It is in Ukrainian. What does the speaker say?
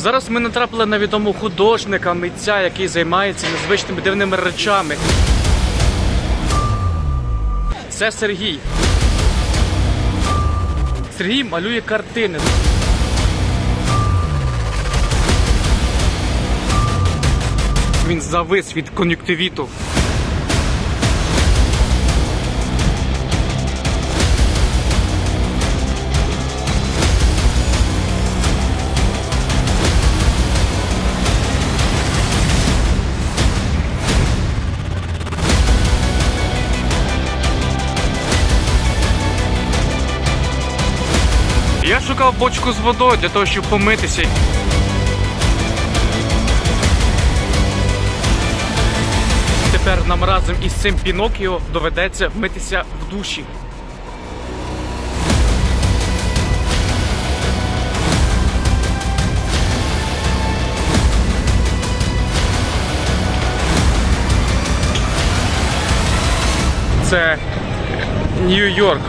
Зараз ми натрапили на відомого художника, митця, який займається незвичними дивними речами. Це Сергій. Сергій малює картини. Він завис від кон'юктивіту. Я шукав бочку з водою для того, щоб помитися. Тепер нам разом із цим Пінокіо доведеться митися в душі. Це Нью-Йорк.